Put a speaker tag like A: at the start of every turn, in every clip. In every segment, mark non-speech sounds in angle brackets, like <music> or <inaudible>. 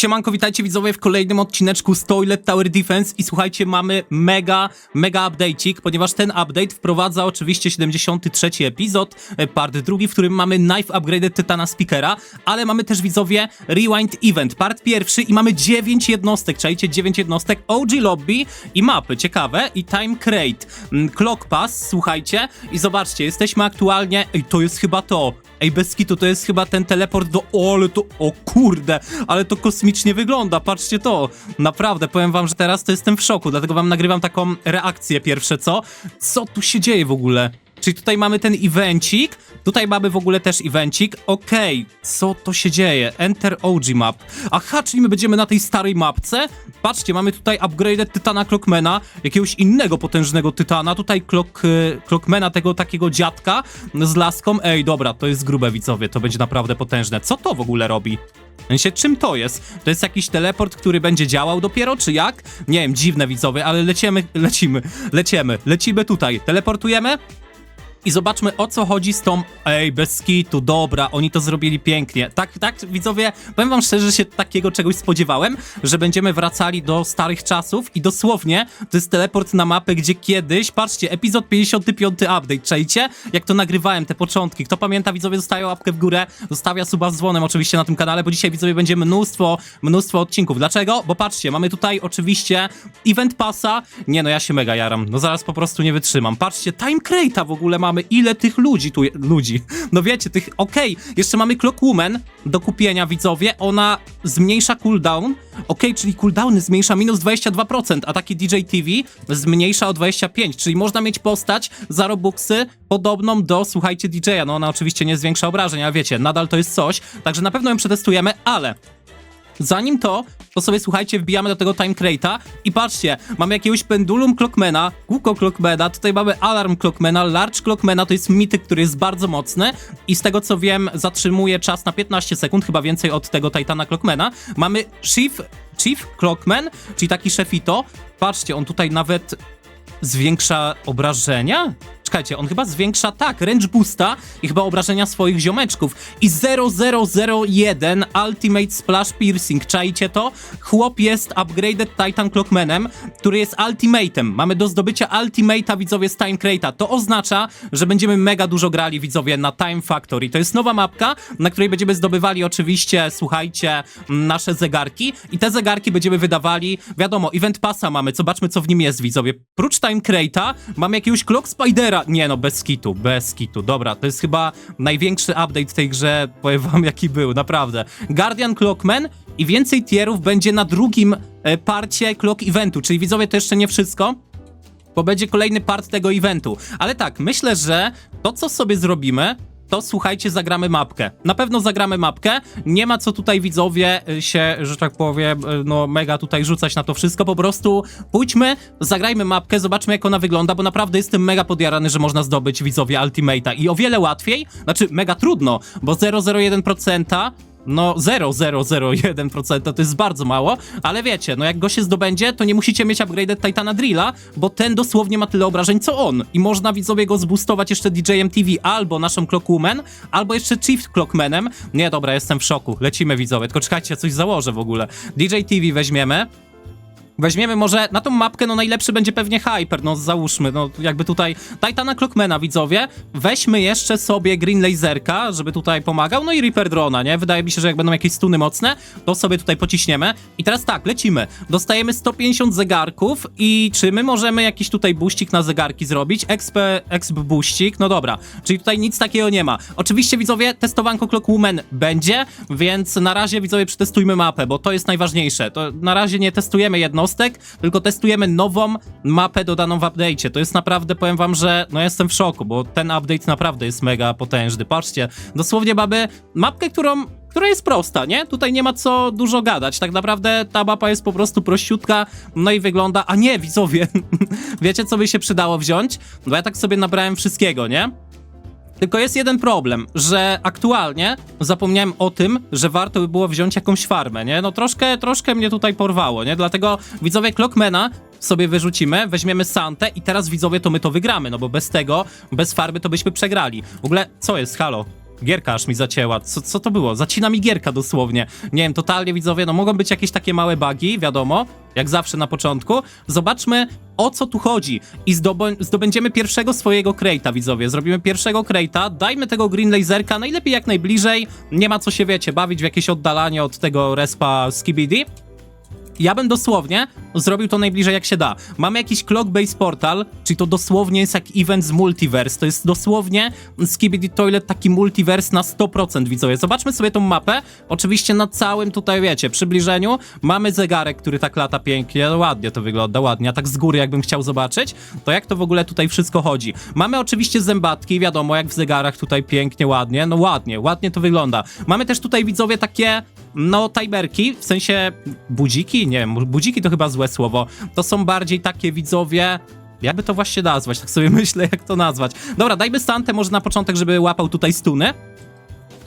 A: Siemanko, witajcie widzowie w kolejnym odcineczku z Toilet Tower Defense i słuchajcie, mamy mega, mega update'ik, ponieważ ten update wprowadza oczywiście 73 epizod, e, part drugi, w którym mamy Knife Upgraded Titana Speakera, ale mamy też widzowie Rewind Event, part pierwszy i mamy 9 jednostek, czajcie 9 jednostek, OG Lobby i mapy, ciekawe, i Time Crate, mm, Clock Pass, słuchajcie, i zobaczcie, jesteśmy aktualnie, ej, to jest chyba to, Ej, bez kitu, to jest chyba ten teleport do... O, ale to... O kurde, ale to kosmicznie wygląda, patrzcie to. Naprawdę, powiem wam, że teraz to jestem w szoku, dlatego wam nagrywam taką reakcję pierwsze, co? Co tu się dzieje w ogóle? Czyli tutaj mamy ten evencik, tutaj mamy w ogóle też evencik. Okej, co to się dzieje? Enter OG map. Aha, czyli my będziemy na tej starej mapce? Patrzcie, mamy tutaj upgraded Tytana Clockmana, jakiegoś innego potężnego Tytana. Tutaj Clock, y, Clockmana, tego takiego dziadka z laską. Ej, dobra, to jest grube widzowie, to będzie naprawdę potężne. Co to w ogóle robi? W sensie, czym to jest? To jest jakiś teleport, który będzie działał dopiero, czy jak? Nie wiem, dziwne widzowie, ale lecimy, <laughs> lecimy, lecimy, lecimy tutaj. Teleportujemy? I zobaczmy o co chodzi z tą. Ej, bez kitu, dobra, oni to zrobili pięknie. Tak, tak, widzowie, powiem wam szczerze, że się takiego czegoś spodziewałem, że będziemy wracali do starych czasów i dosłownie to jest teleport na mapę, gdzie kiedyś, patrzcie, epizod 55 update, czajcie? Jak to nagrywałem, te początki. Kto pamięta, widzowie, zostawia łapkę w górę, zostawia suba z dzwonem oczywiście na tym kanale, bo dzisiaj, widzowie, będzie mnóstwo, mnóstwo odcinków. Dlaczego? Bo patrzcie, mamy tutaj oczywiście event passa. Nie no, ja się mega jaram. No zaraz po prostu nie wytrzymam. Patrzcie, time crate'a w ogóle mamy. Ile tych ludzi tu je... ludzi. No wiecie, tych okej, jeszcze mamy Clockwoman do kupienia, widzowie. Ona zmniejsza cooldown. Okej, czyli cooldowny zmniejsza minus 22%, a taki DJ TV zmniejsza o 25%, czyli można mieć postać za Robuxy podobną do, słuchajcie, DJ-a. No ona oczywiście nie zwiększa obrażeń, ale wiecie, nadal to jest coś. Także na pewno ją przetestujemy, ale Zanim to, to sobie słuchajcie, wbijamy do tego time crate'a i patrzcie, mamy jakiegoś pendulum clockmana, kółko clockmana, tutaj mamy alarm clockmana, large clockmana, to jest mityk, który jest bardzo mocny i z tego co wiem zatrzymuje czas na 15 sekund, chyba więcej od tego Titana clockmana. Mamy chief, chief clockman, czyli taki szefito, patrzcie, on tutaj nawet zwiększa obrażenia? Czekajcie, on chyba zwiększa, tak, range boosta i chyba obrażenia swoich ziomeczków. I 0001 Ultimate Splash Piercing, czajcie to? Chłop jest upgraded Titan Clockmanem, który jest ultimatem. Mamy do zdobycia ultimate'a, widzowie, z Time Crate'a. To oznacza, że będziemy mega dużo grali, widzowie, na Time Factory. To jest nowa mapka, na której będziemy zdobywali oczywiście, słuchajcie, nasze zegarki i te zegarki będziemy wydawali, wiadomo, Event Passa mamy, zobaczmy co w nim jest, widzowie. Prócz Time Crate'a mamy jakiegoś Clock Spidera. Nie no, bez kitu, bez kitu. Dobra, to jest chyba największy update w tej grze, powiem wam jaki był, naprawdę. Guardian Clockman i więcej tierów będzie na drugim e, parcie Clock Eventu, czyli widzowie to jeszcze nie wszystko bo będzie kolejny part tego eventu. Ale tak, myślę, że to, co sobie zrobimy, to słuchajcie, zagramy mapkę. Na pewno zagramy mapkę. Nie ma co tutaj widzowie y, się, że tak powiem, y, no mega tutaj rzucać na to wszystko. Po prostu pójdźmy, zagrajmy mapkę, zobaczmy jak ona wygląda, bo naprawdę jestem mega podjarany, że można zdobyć widzowie Ultimate'a. I o wiele łatwiej, znaczy mega trudno, bo 0,01% no 0,001% to jest bardzo mało, ale wiecie, no jak go się zdobędzie, to nie musicie mieć upgraded Titana Drilla, bo ten dosłownie ma tyle obrażeń co on i można widzowie go zboostować jeszcze DJ-em TV albo naszą Clockwoman, albo jeszcze Chief Clockmanem. Nie, dobra, jestem w szoku. Lecimy widzowie, tylko czekajcie, coś założę w ogóle. DJ TV weźmiemy. Weźmiemy może na tą mapkę, no najlepszy będzie pewnie Hyper, no załóżmy, no jakby tutaj Titana Clockmana, widzowie. Weźmy jeszcze sobie Green Laserka, żeby tutaj pomagał, no i Reaper Drona, nie? Wydaje mi się, że jak będą jakieś stuny mocne, to sobie tutaj pociśniemy. I teraz tak, lecimy. Dostajemy 150 zegarków i czy my możemy jakiś tutaj buścik na zegarki zrobić? Exp, exp buścik, no dobra, czyli tutaj nic takiego nie ma. Oczywiście, widzowie, testowanko Clockwoman będzie, więc na razie, widzowie, przetestujmy mapę, bo to jest najważniejsze. To na razie nie testujemy jednostek, tylko testujemy nową mapę dodaną w update'cie. To jest naprawdę, powiem wam, że no jestem w szoku, bo ten update naprawdę jest mega potężny. Patrzcie, dosłownie mamy mapkę, którą która jest prosta, nie? Tutaj nie ma co dużo gadać. Tak naprawdę ta mapa jest po prostu prościutka, no i wygląda... A nie, widzowie, <laughs> wiecie co by się przydało wziąć? Bo ja tak sobie nabrałem wszystkiego, nie? Tylko jest jeden problem, że aktualnie zapomniałem o tym, że warto by było wziąć jakąś farmę, nie? No troszkę, troszkę mnie tutaj porwało, nie? Dlatego widzowie Clockmana sobie wyrzucimy, weźmiemy Santę i teraz widzowie to my to wygramy, no bo bez tego, bez farby to byśmy przegrali. W ogóle, co jest? Halo? Gierka aż mi zacięła. Co, co to było? Zacina mi gierka dosłownie. Nie wiem, totalnie widzowie, no mogą być jakieś takie małe bugi, wiadomo, jak zawsze na początku. Zobaczmy, o co tu chodzi. I zdobędziemy pierwszego swojego krejta, widzowie. Zrobimy pierwszego krejta, dajmy tego green laserka najlepiej jak najbliżej. Nie ma co się, wiecie, bawić w jakieś oddalanie od tego respa Skibidi. Ja bym dosłownie zrobił to najbliżej jak się da. Mamy jakiś Clock Base Portal, czyli to dosłownie jest jak event z Multiverse. To jest dosłownie Skibidi Toilet taki multiverse na 100% widzowie. Zobaczmy sobie tą mapę. Oczywiście na całym tutaj, wiecie, przybliżeniu mamy zegarek, który tak lata pięknie. Ładnie to wygląda, ładnie. A tak z góry jakbym chciał zobaczyć, to jak to w ogóle tutaj wszystko chodzi. Mamy oczywiście zębatki, wiadomo, jak w zegarach tutaj pięknie, ładnie. No ładnie, ładnie to wygląda. Mamy też tutaj widzowie takie no, timerki, w sensie budziki, nie wiem, budziki to chyba złe słowo. To są bardziej takie widzowie. Jakby to właśnie nazwać, tak sobie <laughs> myślę, jak to nazwać. Dobra, dajmy stantę może na początek, żeby łapał tutaj stuny.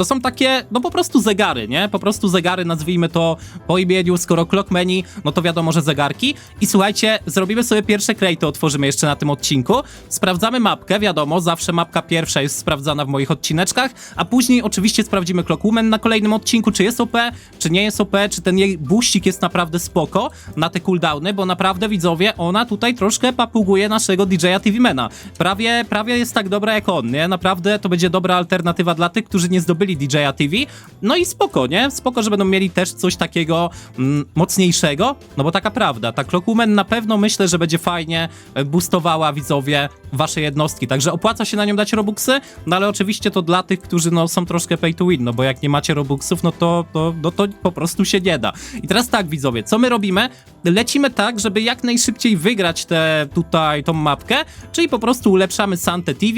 A: To są takie, no po prostu zegary, nie? Po prostu zegary, nazwijmy to po imieniu, skoro Clockmeni, no to wiadomo, że zegarki. I słuchajcie, zrobimy sobie pierwsze krejty, otworzymy jeszcze na tym odcinku. Sprawdzamy mapkę, wiadomo, zawsze mapka pierwsza jest sprawdzana w moich odcineczkach, a później oczywiście sprawdzimy Clockwoman na kolejnym odcinku, czy jest OP, czy nie jest OP, czy ten jej buścik jest naprawdę spoko na te cooldowny, bo naprawdę widzowie, ona tutaj troszkę papuguje naszego DJ-a TV-Mana. Prawie, prawie jest tak dobra jak on, nie? Naprawdę to będzie dobra alternatywa dla tych, którzy nie zdobyli DJ-a TV. No i spoko, nie? Spoko, że będą mieli też coś takiego mm, mocniejszego, no bo taka prawda, ta Clockwoman na pewno myślę, że będzie fajnie e, boostowała widzowie wasze jednostki, także opłaca się na nią dać robuxy, no ale oczywiście to dla tych, którzy no są troszkę pay to win, no bo jak nie macie robuxów, no to, to, no to po prostu się nie da. I teraz tak widzowie, co my robimy? Lecimy tak, żeby jak najszybciej wygrać tę tutaj tą mapkę, czyli po prostu ulepszamy Sante TV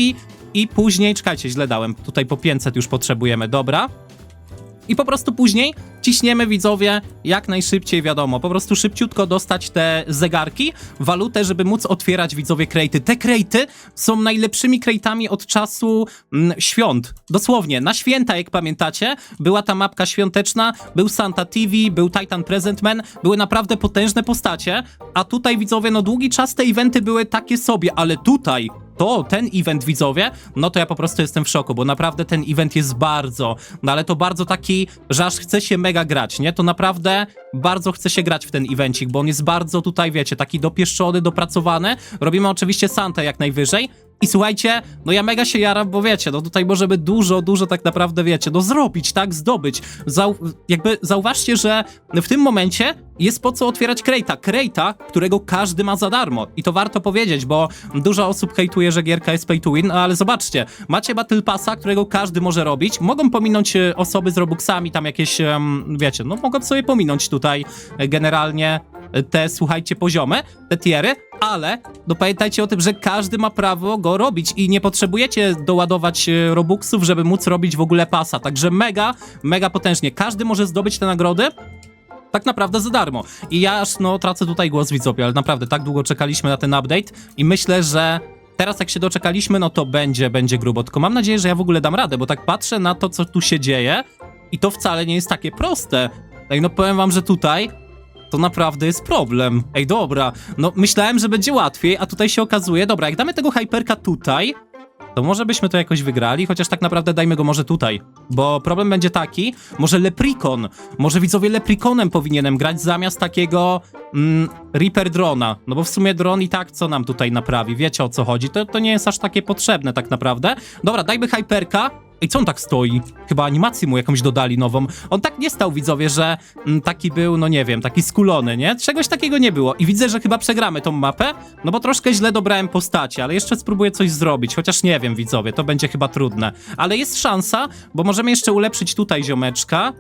A: i później, czekajcie, źle dałem, tutaj po 500 już potrzebujemy, dobra. I po prostu później ciśniemy widzowie jak najszybciej, wiadomo, po prostu szybciutko dostać te zegarki, walutę, żeby móc otwierać widzowie krejty. Te krejty są najlepszymi krejtami od czasu mm, świąt. Dosłownie, na święta, jak pamiętacie, była ta mapka świąteczna, był Santa TV, był Titan Presentman, były naprawdę potężne postacie, a tutaj widzowie, no długi czas te eventy były takie sobie, ale tutaj to, ten event widzowie, no to ja po prostu jestem w szoku, bo naprawdę ten event jest bardzo, no ale to bardzo taki, że aż chce się mega grać, nie? To naprawdę bardzo chce się grać w ten evencik, bo on jest bardzo tutaj, wiecie, taki dopieszczony, dopracowany. Robimy oczywiście Santę jak najwyżej. I słuchajcie, no ja mega się jaram, bo wiecie, no tutaj możemy dużo, dużo tak naprawdę, wiecie, no zrobić, tak, zdobyć. Zau jakby zauważcie, że w tym momencie jest po co otwierać Krejta. Krejta, którego każdy ma za darmo. I to warto powiedzieć, bo dużo osób hejtuje, że gierka jest pay to win, no ale zobaczcie, macie Battle Passa, którego każdy może robić. Mogą pominąć e, osoby z Robuxami, tam jakieś, wiecie, no mogą sobie pominąć tutaj e, generalnie te, słuchajcie, poziomy, te tiery, ale no pamiętajcie o tym, że każdy ma prawo go robić i nie potrzebujecie doładować e, Robuxów, żeby móc robić w ogóle pasa. Także mega, mega potężnie. Każdy może zdobyć te nagrody tak naprawdę za darmo. I ja aż no tracę tutaj głos widzowie, ale naprawdę tak długo czekaliśmy na ten update i myślę, że teraz jak się doczekaliśmy, no to będzie, będzie grubo. Tylko mam nadzieję, że ja w ogóle dam radę, bo tak patrzę na to, co tu się dzieje i to wcale nie jest takie proste. Ej, no powiem wam, że tutaj to naprawdę jest problem. Ej, dobra, no myślałem, że będzie łatwiej, a tutaj się okazuje, dobra, jak damy tego hyperka tutaj, to może byśmy to jakoś wygrali, chociaż tak naprawdę dajmy go może tutaj. Bo problem będzie taki, może Leprikon, może widzowie Leprikonem powinienem grać zamiast takiego mm, Reaper Drona. No bo w sumie dron i tak co nam tutaj naprawi, wiecie o co chodzi, to, to nie jest aż takie potrzebne tak naprawdę. Dobra, dajmy Hyperka. Ej, co on tak stoi? Chyba animację mu jakąś dodali nową. On tak nie stał, widzowie, że mm, taki był, no nie wiem, taki skulony, nie? Czegoś takiego nie było. I widzę, że chyba przegramy tą mapę, no bo troszkę źle dobrałem postacie, ale jeszcze spróbuję coś zrobić, chociaż nie wiem, widzowie, to będzie chyba trudne. Ale jest szansa, bo możemy jeszcze ulepszyć tutaj ziomeczka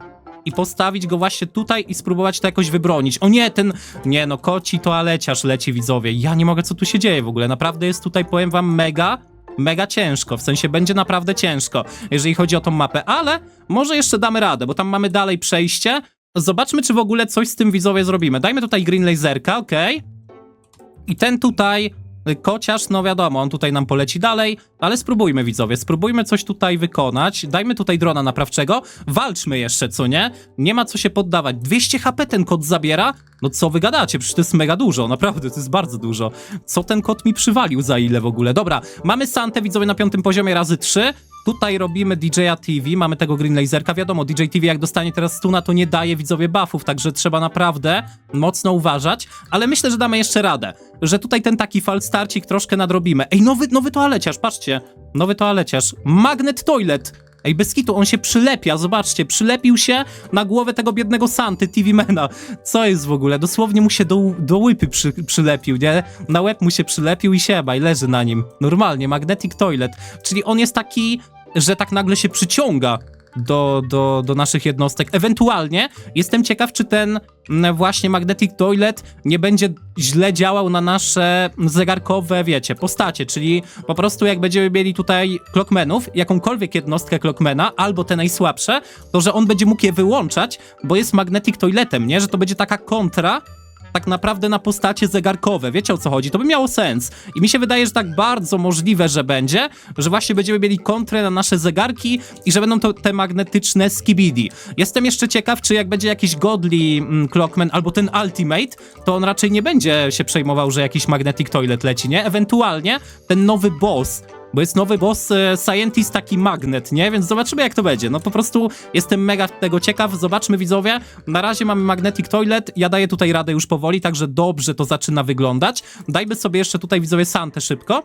A: i postawić go właśnie tutaj i spróbować to jakoś wybronić. O nie, ten... Nie no, koci toaleciarz leci, widzowie. Ja nie mogę, co tu się dzieje w ogóle. Naprawdę jest tutaj, powiem wam, mega mega ciężko, w sensie będzie naprawdę ciężko, jeżeli chodzi o tą mapę, ale może jeszcze damy radę, bo tam mamy dalej przejście. Zobaczmy, czy w ogóle coś z tym widzowie zrobimy. Dajmy tutaj green laserka, okej. I ten tutaj kociarz, no wiadomo, on tutaj nam poleci dalej, ale spróbujmy widzowie, spróbujmy coś tutaj wykonać. Dajmy tutaj drona naprawczego, walczmy jeszcze, co nie? Nie ma co się poddawać. 200 HP ten kot zabiera? No co wy gadacie? Przecież to jest mega dużo, naprawdę, to jest bardzo dużo. Co ten kot mi przywalił za ile w ogóle? Dobra, mamy Santę widzowie na piątym poziomie razy 3. Tutaj robimy DJ-a TV, mamy tego Green Laserka. Wiadomo, DJ TV jak dostanie teraz stuna, to nie daje widzowie buffów, także trzeba naprawdę mocno uważać, ale myślę, że damy jeszcze radę. Że tutaj ten taki falstarcik troszkę nadrobimy. Ej, nowy, nowy toaleciarz, patrzcie. Nowy toaleciarz. Magnet Toilet. Ej, bez kitu, on się przylepia, zobaczcie, przylepił się na głowę tego biednego Santy, TV-mana. Co jest w ogóle? Dosłownie mu się do, do łypy przy, przylepił, nie? Na łeb mu się przylepił i sieba, i leży na nim. Normalnie, Magnetic Toilet. Czyli on jest taki, że tak nagle się przyciąga do, do, do naszych jednostek. Ewentualnie jestem ciekaw, czy ten mm, właśnie Magnetic Toilet nie będzie źle działał na nasze zegarkowe, wiecie, postacie, czyli po prostu jak będziemy mieli tutaj clockmenów, jakąkolwiek jednostkę clockmana, albo te najsłabsze, to że on będzie mógł je wyłączać, bo jest Magnetic Toiletem, nie? Że to będzie taka kontra tak naprawdę na postacie zegarkowe. Wiecie o co chodzi? To by miało sens. I mi się wydaje, że tak bardzo możliwe, że będzie, że właśnie będziemy mieli kontrę na nasze zegarki i że będą to te magnetyczne skibidi. Jestem jeszcze ciekaw, czy jak będzie jakiś godly mm, Clockman albo ten Ultimate, to on raczej nie będzie się przejmował, że jakiś Magnetic Toilet leci, nie? Ewentualnie ten nowy boss, bo jest nowy boss e, Scientist, taki magnet, nie? Więc zobaczymy jak to będzie. No po prostu jestem mega tego ciekaw. Zobaczmy widzowie. Na razie mamy Magnetic Toilet. Ja daję tutaj radę już powoli, także dobrze to zaczyna wyglądać. Dajmy sobie jeszcze tutaj widzowie Santę szybko.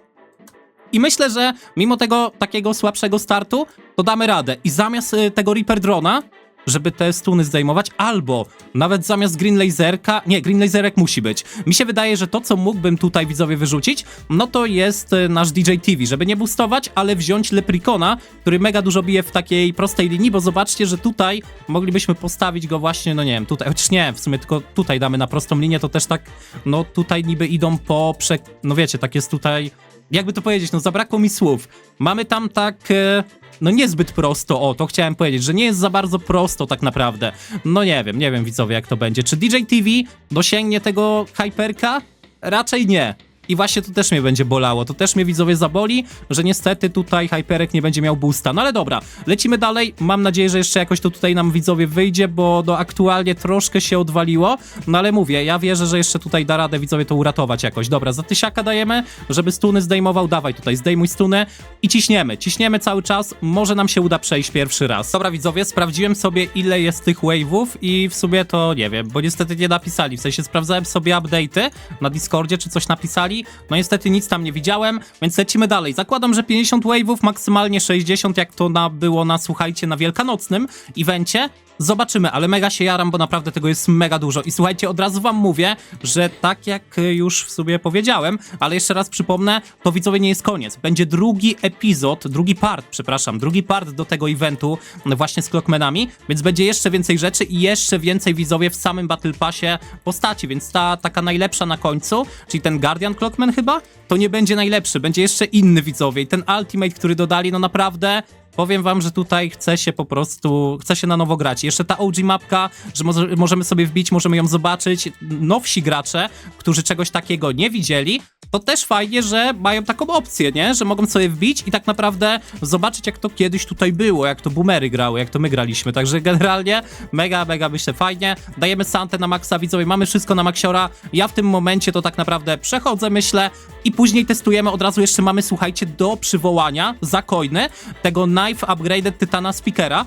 A: I myślę, że mimo tego takiego słabszego startu, to damy radę. I zamiast y, tego Reaper Drona, żeby te stuny zdejmować, albo nawet zamiast Green Laserka, nie, Green Laserek musi być. Mi się wydaje, że to, co mógłbym tutaj widzowie wyrzucić, no to jest y, nasz DJ TV, żeby nie boostować, ale wziąć Leprikona, który mega dużo bije w takiej prostej linii, bo zobaczcie, że tutaj moglibyśmy postawić go właśnie, no nie wiem, tutaj, chociaż nie, w sumie tylko tutaj damy na prostą linię, to też tak, no tutaj niby idą po, prze... no wiecie, tak jest tutaj jakby to powiedzieć, no zabrakło mi słów. Mamy tam tak, e, no niezbyt prosto, o, to chciałem powiedzieć, że nie jest za bardzo prosto tak naprawdę. No nie wiem, nie wiem widzowie jak to będzie. Czy DJ TV dosięgnie tego Hyperka? Raczej nie. I właśnie to też mnie będzie bolało, to też mnie widzowie zaboli, że niestety tutaj Hyperek nie będzie miał boosta. No ale dobra, lecimy dalej. Mam nadzieję, że jeszcze jakoś to tutaj nam widzowie wyjdzie, bo no aktualnie troszkę się odwaliło. No ale mówię, ja wierzę, że jeszcze tutaj da radę widzowie to uratować jakoś. Dobra, za tysiaka dajemy, żeby stuny zdejmował. Dawaj tutaj, zdejmuj stuny i ciśniemy. Ciśniemy cały czas, może nam się uda przejść pierwszy raz. Dobra widzowie, sprawdziłem sobie ile jest tych wave'ów i w sumie to nie wiem, bo niestety nie napisali. W sensie sprawdzałem sobie update'y na Discordzie, czy coś napisali. No niestety nic tam nie widziałem, więc lecimy dalej. Zakładam, że 50 wave'ów, maksymalnie 60, jak to na, było na, słuchajcie, na wielkanocnym evencie. Zobaczymy, ale mega się jaram, bo naprawdę tego jest mega dużo. I słuchajcie, od razu wam mówię, że tak jak już w sobie powiedziałem, ale jeszcze raz przypomnę, to widzowie nie jest koniec. Będzie drugi epizod, drugi part, przepraszam, drugi part do tego eventu właśnie z Clockmanami, więc będzie jeszcze więcej rzeczy i jeszcze więcej widzowie w samym Battle Passie postaci, więc ta taka najlepsza na końcu, czyli ten Guardian Clockman chyba, to nie będzie najlepszy, będzie jeszcze inny widzowie i ten Ultimate, który dodali, no naprawdę Powiem wam, że tutaj chce się po prostu, chce się na nowo grać. Jeszcze ta OG mapka, że może, możemy sobie wbić, możemy ją zobaczyć. Nowsi gracze, którzy czegoś takiego nie widzieli, to też fajnie, że mają taką opcję, nie? Że mogą sobie wbić i tak naprawdę zobaczyć, jak to kiedyś tutaj było, jak to boomery grały, jak to my graliśmy. Także generalnie mega, mega myślę fajnie. Dajemy Santę na maksa, widzowie, mamy wszystko na maksiora. Ja w tym momencie to tak naprawdę przechodzę, myślę, i później testujemy. Od razu jeszcze mamy, słuchajcie, do przywołania za coiny tego Knife Upgraded Tytana Speakera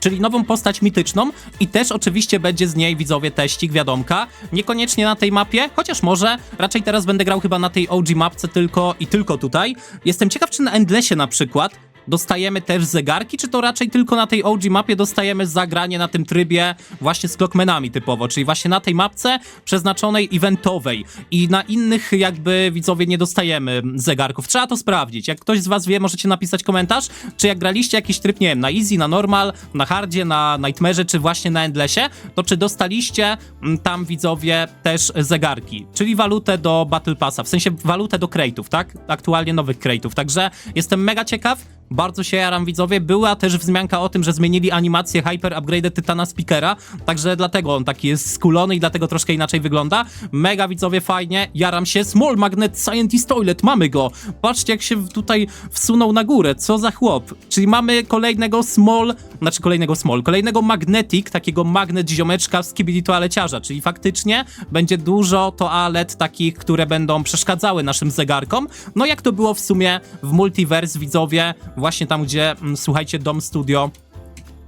A: czyli nową postać mityczną i też oczywiście będzie z niej widzowie teścik, wiadomka. Niekoniecznie na tej mapie, chociaż może. Raczej teraz będę grał chyba na tej OG mapce tylko i tylko tutaj. Jestem ciekaw, czy na Endlessie na przykład dostajemy też zegarki, czy to raczej tylko na tej OG mapie dostajemy zagranie na tym trybie właśnie z clockmanami typowo, czyli właśnie na tej mapce przeznaczonej eventowej i na innych jakby widzowie nie dostajemy zegarków. Trzeba to sprawdzić. Jak ktoś z was wie, możecie napisać komentarz, czy jak graliście jakiś tryb, nie wiem, na easy, na normal, na hardzie, na nightmare, czy właśnie na endlessie, to czy dostaliście mm, tam widzowie też zegarki, czyli walutę do Battle Passa, w sensie walutę do crate'ów, tak? Aktualnie nowych crate'ów. Także jestem mega ciekaw, bardzo się jaram widzowie. Była też wzmianka o tym, że zmienili animację Hyper Upgrade Tytana Speakera, także dlatego on taki jest skulony i dlatego troszkę inaczej wygląda. Mega widzowie, fajnie, jaram się. Small Magnet Scientist Toilet, mamy go. Patrzcie jak się tutaj wsunął na górę, co za chłop. Czyli mamy kolejnego Small, znaczy kolejnego Small, kolejnego Magnetic, takiego magnet ziomeczka z Skibidi Toaleciarza, czyli faktycznie będzie dużo toalet takich, które będą przeszkadzały naszym zegarkom. No jak to było w sumie w Multiverse, widzowie, właśnie tam, gdzie, mm, słuchajcie, Dom Studio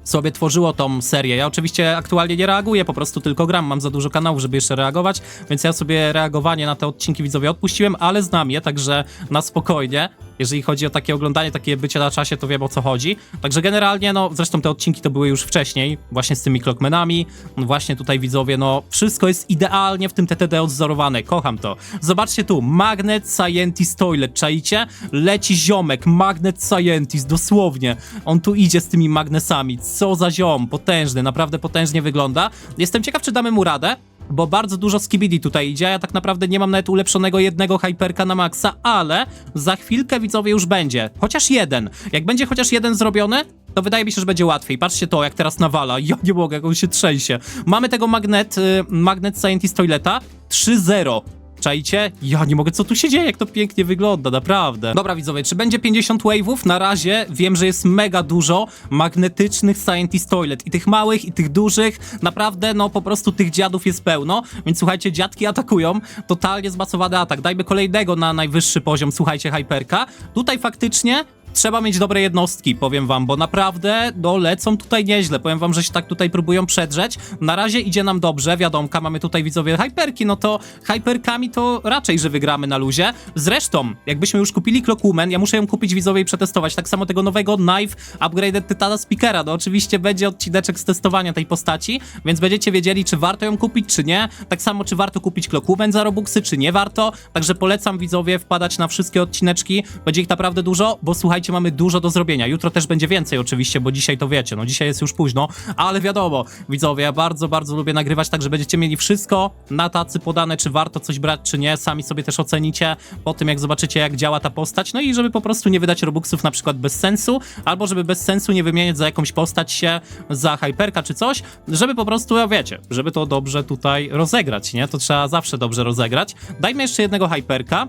A: sobie tworzyło tą serię. Ja oczywiście aktualnie nie reaguję, po prostu tylko gram. Mam za dużo kanałów, żeby jeszcze reagować, więc ja sobie reagowanie na te odcinki widzowie odpuściłem, ale znam je, także na spokojnie. Jeżeli chodzi o takie oglądanie, takie bycie na czasie, to wiem o co chodzi. Także generalnie, no zresztą te odcinki to były już wcześniej, właśnie z tymi clockmanami. Właśnie tutaj widzowie, no wszystko jest idealnie w tym TTD odzorowane. Kocham to. Zobaczcie tu, Magnet Scientist Toilet, czaicie? Leci ziomek, Magnet Scientist, dosłownie. On tu idzie z tymi magnesami. Co za ziom, potężny, naprawdę potężnie wygląda. Jestem ciekaw, czy damy mu radę. Bo bardzo dużo skibidi tutaj idzie, ja tak naprawdę nie mam nawet ulepszonego jednego hyperka na maksa, ale za chwilkę widzowie już będzie. Chociaż jeden. Jak będzie chociaż jeden zrobiony, to wydaje mi się, że będzie łatwiej. Patrzcie to, jak teraz nawala. <laughs> Ja nie mogę, jak on się trzęsie. Mamy tego magnet, y, magnet Scientist Toileta 3-0. Czajcie? Ja nie mogę, co tu się dzieje, jak to pięknie wygląda, naprawdę. Dobra widzowie, czy będzie 50 wave'ów? Na razie wiem, że jest mega dużo magnetycznych Scientist Toilet. I tych małych, i tych dużych. Naprawdę, no po prostu tych dziadów jest pełno. Więc słuchajcie, dziadki atakują. Totalnie zmasowany atak. Dajmy kolejnego na najwyższy poziom, słuchajcie, hyperka. Tutaj faktycznie trzeba mieć dobre jednostki, powiem wam, bo naprawdę, no, lecą tutaj nieźle. Powiem wam, że się tak tutaj próbują przedrzeć. Na razie idzie nam dobrze, wiadomka, mamy tutaj widzowie hyperki, no to hyperkami to raczej, że wygramy na luzie. Zresztą, jakbyśmy już kupili Clockwoman, ja muszę ją kupić widzowie i przetestować. Tak samo tego nowego Knife Upgraded Titana Speakera. No oczywiście będzie odcineczek z testowania tej postaci, więc będziecie wiedzieli, czy warto ją kupić, czy nie. Tak samo, czy warto kupić Clockwoman za Robuxy, czy nie warto. Także polecam widzowie wpadać na wszystkie odcineczki. Będzie ich naprawdę dużo, bo słuchajcie, mamy dużo do zrobienia. Jutro też będzie więcej oczywiście, bo dzisiaj to wiecie, no dzisiaj jest już późno, ale wiadomo, widzowie, ja bardzo, bardzo lubię nagrywać, także będziecie mieli wszystko na tacy podane, czy warto coś brać, czy nie. Sami sobie też ocenicie po tym, jak zobaczycie, jak działa ta postać. No i żeby po prostu nie wydać robuxów na przykład bez sensu, albo żeby bez sensu nie wymieniać za jakąś postać się za hyperka czy coś, żeby po prostu, ja wiecie, żeby to dobrze tutaj rozegrać, nie? To trzeba zawsze dobrze rozegrać. Dajmy jeszcze jednego hyperka,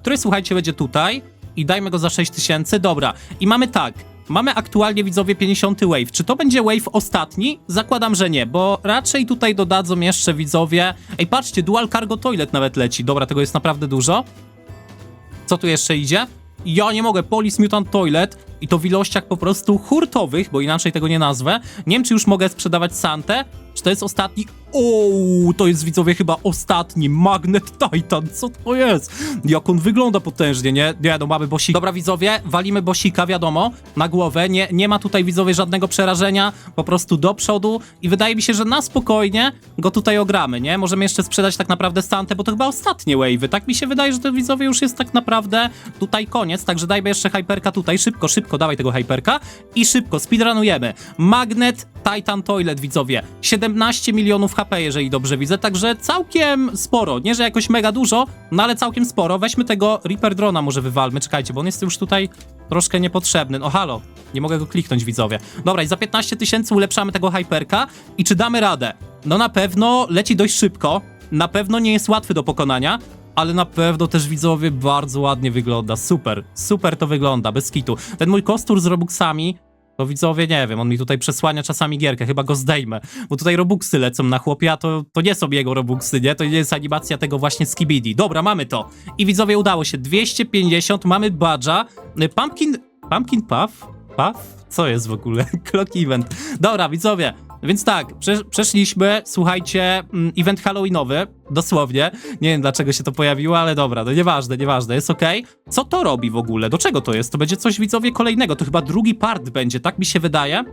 A: który słuchajcie będzie tutaj i dajmy go za 6000. Dobra, i mamy tak. Mamy aktualnie widzowie 50 wave. Czy to będzie wave ostatni? Zakładam, że nie, bo raczej tutaj dodadzą jeszcze widzowie. Ej, patrzcie, dual cargo toilet nawet leci. Dobra, tego jest naprawdę dużo. Co tu jeszcze idzie? Ja nie mogę, Police Mutant Toilet i to w ilościach po prostu hurtowych, bo inaczej tego nie nazwę. Nie wiem, czy już mogę sprzedawać Santę, czy to jest ostatni... Ooo, to jest widzowie chyba ostatni Magnet Titan, co to jest? Jak on wygląda potężnie, nie? Nie, no mamy bosika. Dobra widzowie, walimy bosika, wiadomo, na głowę, nie, nie ma tutaj widzowie żadnego przerażenia, po prostu do przodu i wydaje mi się, że na spokojnie go tutaj ogramy, nie? Możemy jeszcze sprzedać tak naprawdę Santę, bo to chyba ostatnie wave'y, tak mi się wydaje, że to widzowie już jest tak naprawdę tutaj koniec, także dajmy jeszcze hyperka tutaj, szybko, szybko, dawaj tego hyperka i szybko, speedrunujemy. Magnet Titan Toilet, widzowie, 17 milionów HP, jeżeli dobrze widzę, także całkiem sporo, nie, że jakoś mega dużo, no ale całkiem sporo. Weźmy tego Reaper Drona może wywalmy, czekajcie, bo on jest już tutaj troszkę niepotrzebny. No halo, nie mogę go kliknąć, widzowie. Dobra, i za 15 tysięcy ulepszamy tego hyperka i czy damy radę? No na pewno leci dość szybko, na pewno nie jest łatwy do pokonania, ale na pewno też widzowie bardzo ładnie wygląda. Super, super to wygląda, bez kitu. Ten mój kostur z Robuxami, to widzowie, nie wiem, on mi tutaj przesłania czasami gierkę, chyba go zdejmę, bo tutaj Robuxy lecą na chłopie, a to, to nie są jego Robuxy, nie? To nie jest animacja tego właśnie Skibidi. Dobra, mamy to. I widzowie, udało się. 250, mamy badża. Y, Pumpkin... Pumpkin Puff? Puff? Co jest w ogóle? <laughs> Clock Event. Dobra, widzowie, więc tak, prze przeszliśmy, słuchajcie, mm, event Halloweenowy, dosłownie. Nie wiem dlaczego się to pojawiło, ale dobra, no nieważne, nieważne, jest okej. Co to robi w ogóle? Do czego to jest? To będzie coś widzowie kolejnego, to chyba drugi part będzie, tak mi się wydaje?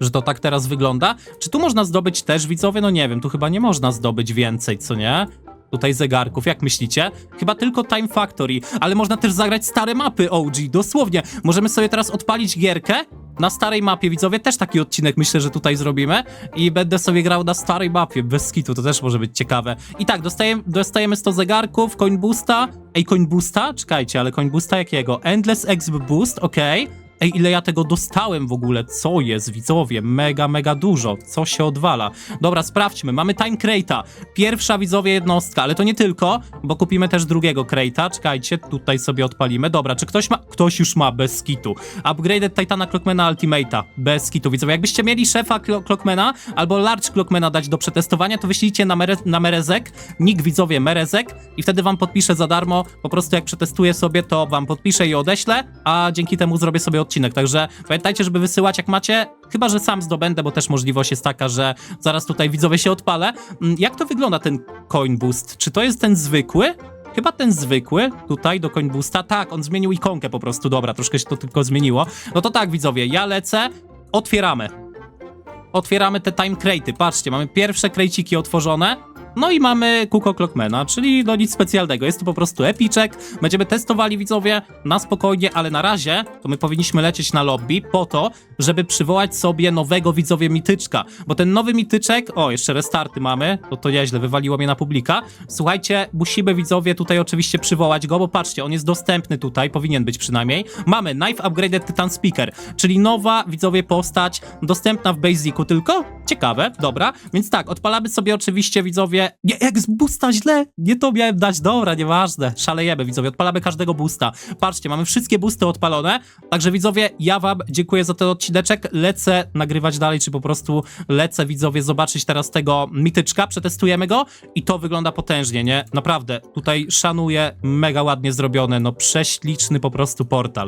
A: Że to tak teraz wygląda? Czy tu można zdobyć też widzowie? No nie wiem, tu chyba nie można zdobyć więcej, co nie? Tutaj zegarków, jak myślicie? Chyba tylko Time Factory, ale można też zagrać stare mapy OG, dosłownie. Możemy sobie teraz odpalić gierkę na starej mapie, widzowie, też taki odcinek myślę, że tutaj zrobimy i będę sobie grał na starej mapie, bez skitu, to też może być ciekawe. I tak, dostajemy, dostajemy 100 zegarków, coin boosta, ej, coin boosta? Czekajcie, ale coin boosta jakiego? Endless Exp Boost, okej. Ej, ile ja tego dostałem w ogóle? Co jest, widzowie? Mega, mega dużo. Co się odwala? Dobra, sprawdźmy. Mamy Time Crate'a. Pierwsza, widzowie, jednostka, ale to nie tylko, bo kupimy też drugiego Crate'a. Czekajcie, tutaj sobie odpalimy. Dobra, czy ktoś ma? Ktoś już ma, bez skitu. Upgraded Titana Clockmana Ultimate'a. Bez skitu, widzowie. Jakbyście mieli szefa Clo- Clockmana albo Large Clockmana dać do przetestowania, to wyślijcie na, mere na Merezek, nick widzowie Merezek i wtedy wam podpiszę za darmo. Po prostu jak przetestuję sobie, to wam podpiszę i odeślę, a dzięki temu zrobię sobie odcinek. Także pamiętajcie, żeby wysyłać jak macie, chyba że sam zdobędę, bo też możliwość jest taka, że zaraz tutaj widzowie się odpalę. Mm, Jak to wygląda ten coin boost? Czy to jest ten zwykły? Chyba ten zwykły, tutaj do coin boosta. Tak, on zmienił ikonkę po prostu, dobra, troszkę się to tylko zmieniło. No to tak, widzowie, ja lecę, otwieramy. Otwieramy te time crate'y, patrzcie, mamy pierwsze krejciki otworzone. No i mamy Kuko Clockmana, czyli no nic specjalnego, jest to po prostu epiczek. Będziemy testowali widzowie na spokojnie, ale na razie to my powinniśmy lecieć na lobby po to, żeby przywołać sobie nowego widzowie mityczka. Bo ten nowy mityczek, o jeszcze restarty mamy, to to nieźle, wywaliło mnie na publika. Słuchajcie, musimy widzowie tutaj oczywiście przywołać go, bo patrzcie, on jest dostępny tutaj, powinien być przynajmniej. Mamy Knife Upgraded Titan Speaker, czyli nowa widzowie postać, dostępna w Basicu tylko. Ciekawe, dobra. Więc tak, odpalamy sobie oczywiście widzowie. Jak z boosta źle, nie to miałem dać, dobra, nieważne. Szalejemy widzowie, odpalamy każdego boosta. Patrzcie, mamy wszystkie boosty odpalone. Także widzowie, ja wam dziękuję za ten odcineczek. Lecę nagrywać dalej, czy po prostu lecę widzowie zobaczyć teraz tego mityczka, przetestujemy go i to wygląda potężnie, nie? Naprawdę, tutaj szanuję, mega ładnie zrobione, no prześliczny po prostu portal.